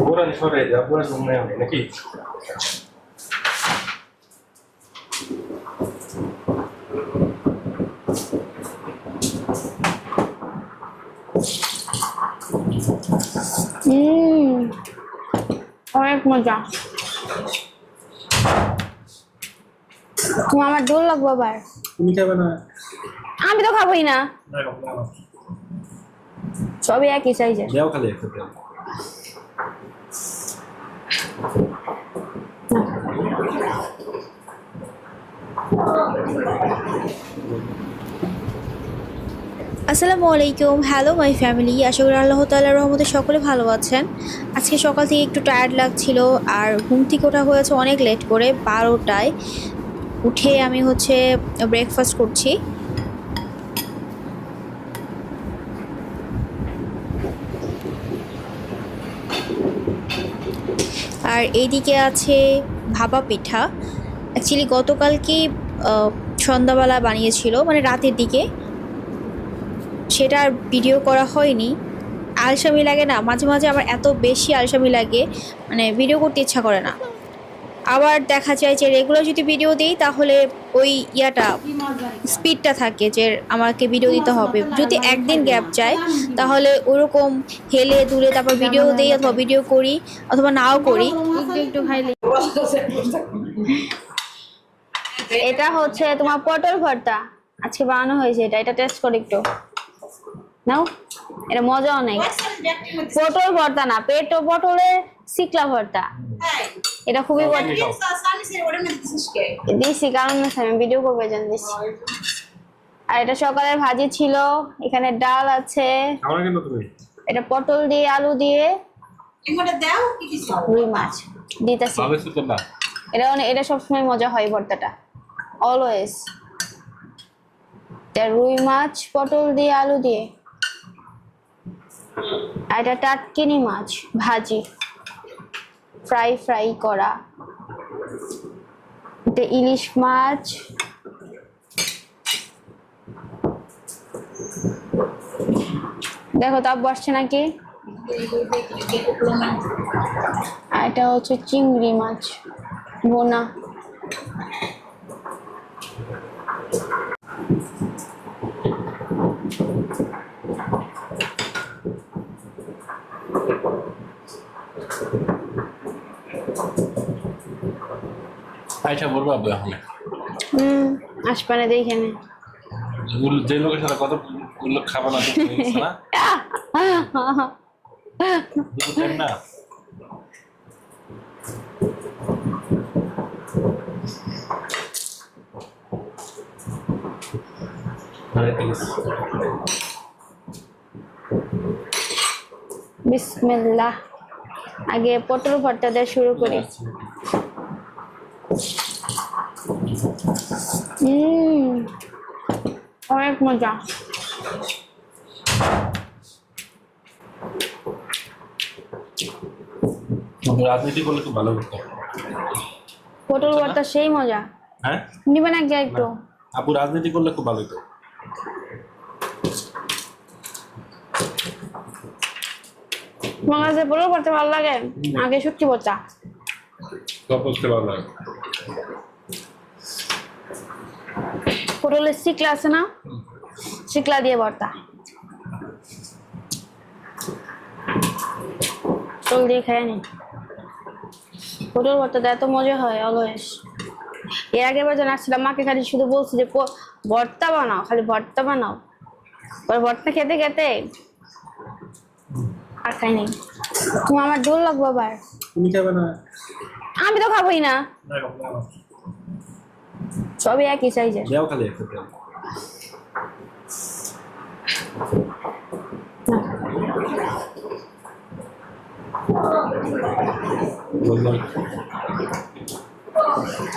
গোড়ালি সরে যা পুরো জমে হবে নাকি হুম অনেক মজা তুমি আমার দোল লাগবো আবার তুমি খাবে না? আমি তো খাবোই না। সবই একই সাইজের খালি আসসালামু আলাইকুম। হ্যালো মাই ফ্যামিলি আশা করি আল্লাহ তাল্লাহ রহমতে সকলে ভালো আছেন। আজকে সকাল থেকে একটু টায়ার্ড লাগছিল আর ঘুম থেকে ওঠা হয়েছে অনেক লেট করে, বারোটায়। উঠে আমি হচ্ছে ব্রেকফাস্ট করছি। আর এইদিকে আছে ভাপা পিঠা। অ্যাকচুয়ালি গতকালকে সন্ধ্যাবেলা বানিয়েছিল মানে রাতের দিকে। সেটা আর ভিডিও করা হয়নি। আলসামি লাগে না, মাঝে মাঝে আমার এত বেশি আলসামি লাগে মানে ভিডিও করতে ইচ্ছা করে না। আবার দেখা যায় যে রেগুলার যদি ভিডিও দিই তাহলে ওই ইয়াটা স্পিডটা থাকে যে আমাকে ভিডিও দিতে হবে। যদি একদিন গ্যাপ যায় তাহলে ওরকম হেলে দূরে তারপর ভিডিও দিই অথবা ভিডিও করি অথবা নাও করি। একটু একটু খাইলে এটা হচ্ছে তোমার পটল ভর্তা। আজকে বানানো হয়েছে এটা। এটা টেস্ট করে একটু। নাও এটা মজা অনেক পটল ভর্তা না পেটো পটলের শিকলা ভর্তা। এটা খুবই দিছি কারণ না আমি ভিডিও করব জান দিছি। আর এটা সকালের ভাজি ছিল এখানে ডাল আছে। আমার কেন তুমি? এটা পটল দিয়ে আলু দিয়ে। রুই মাছ দিতেছি। ভালো সুতো না এটা অনেক এটা সবসময় মজা হয় ভর্তাটা। অলওয়েজ এটা রুই মাছ পটল দিয়ে আলু দিয়ে। আর এটা টাটকিনি মাছ ভাজি। ফ্রাই ফ্রাই করা। এটা ইলিশ মাছ। দেখো, তাপ বসছে নাকি? এটা হচ্ছে চিংড়ি মাছ, বোনা। আচ্ছা বলব আব্বু এখন। হুম আসপানে দেখে নে যে লোকের সাথে কত লোক খাবে না। বিসমিল্লাহ। আগে পটল ভর্তা দিয়ে শুরু করি। অনেক মজা রাজনীতি করলে খুব ভালো করতো পটল ভর্তা সেই মজা। হ্যাঁ? নিবেন আগে একটু? আপু রাজনীতি করলে খুব ভালো হতো। তোমার কাছে পটল ভর্তা ভালো লাগে? আগে শুটকি ভর্তা। সব করতে ভালো লাগে। পটলের শিকলা আছে না? শিকলা দিয়ে ভর্তা। পটল দিয়ে খাই নি। পটল ভর্তাটা এত মজা হয় অলওয়েজ এর আগের বার যখন আসছিলাম মাকে খালি শুধু বলছি যে ভর্তা বানাও খালি ভর্তা বানাও। পরে ভর্তা খেতে খেতে আর খাইনি তুমি আমার দোল লাগবো আবার। আমি তো খাবোই না। সবই একই সাইজের দেও খালি একটা দেও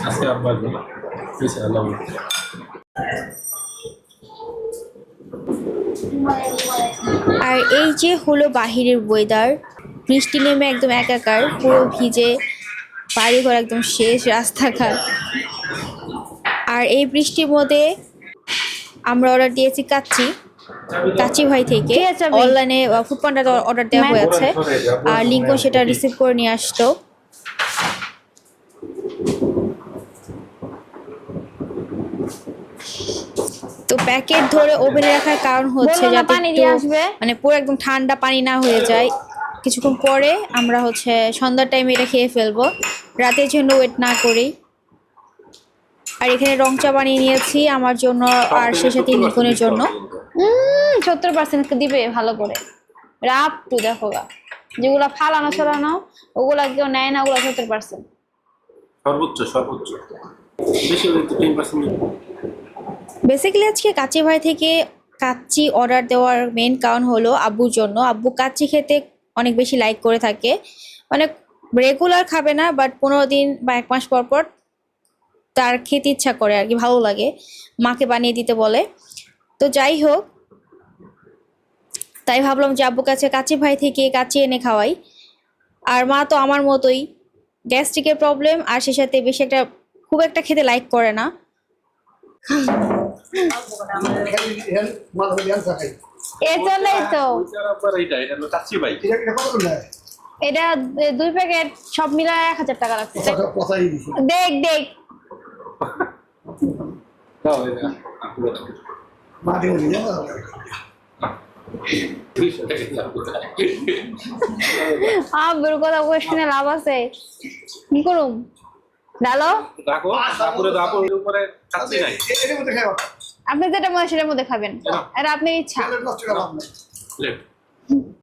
আজকে আব্বার আল্লাহ আর এই যে হলো বাহিরের ওয়েদার বৃষ্টি নেমে একদম একাকার পুরো ভিজে বাড়িঘর একদম শেষ রাস্তাঘাট। আর এই বৃষ্টির মধ্যে আমরা অর্ডার দিয়েছি কাচ্চি। কাচি ভাই থেকে অনলাইনে ফুড পান্ডাতে অর্ডার দেওয়া হয়েছে। আর লিঙ্কন সেটা রিসিভ করে নিয়ে আসতো। তো প্যাকেট ধরে ওভেনে রাখার কারণ হচ্ছে যাতে পানি আসবে। মানে পুরো একদম ঠান্ডা পানি না হয়ে যায়। কিছুক্ষণ পরে আমরা হচ্ছে সন্ধ্যার টাইমে এটা খেয়ে ফেলব। রাতের জন্য ওয়েট না করেই। আর এখানে রং চা বানিয়ে নিয়েছি আমার জন্য আর সে সাথে লিখনের জন্য। সত্তর পার্সেন্ট দিবে ভালো করে। রাপ টু দেখো গা। যেগুলা ফালানো ছড়ানো ওগুলা কেউ নেয় না ওগুলা সত্তর পার্সেন্ট সর্বোচ্চ সর্বোচ্চ। বেসিক্যালি আজকে কাচ্চি ভাই থেকে কাচ্চি অর্ডার দেওয়ার মেন কারণ হলো আব্বুর জন্য। আব্বু কাচ্চি খেতে অনেক বেশি লাইক করে থাকে। মানে রেগুলার খাবে না বাট পনেরো দিন বা এক মাস পর পর তার খেতে ইচ্ছা করে আর কি ভালো লাগে। মাকে বানিয়ে দিতে বলে। তো যাই হোক তাই ভাবলাম যে আব্বুর কাছে কাচ্চি ভাই থেকে কাচ্চি এনে খাওয়াই। আর মা তো আমার মতোই গ্যাস্ট্রিকের প্রবলেম আর সে সাথে বেশি একটা খুব একটা খেতে লাইক করে না। এর জন্যই তো। এটা দুই প্যাকেট সব মিলায় এক হাজার টাকা লাগছে। দেখ দেখ। টাকা দিলাম। আব্বুর কথা লাভ আছে? কি করুম? ডালো? আপনি যেটা মনে হয় সেটার মধ্যে খাবেন। এটা আপনার ইচ্ছা।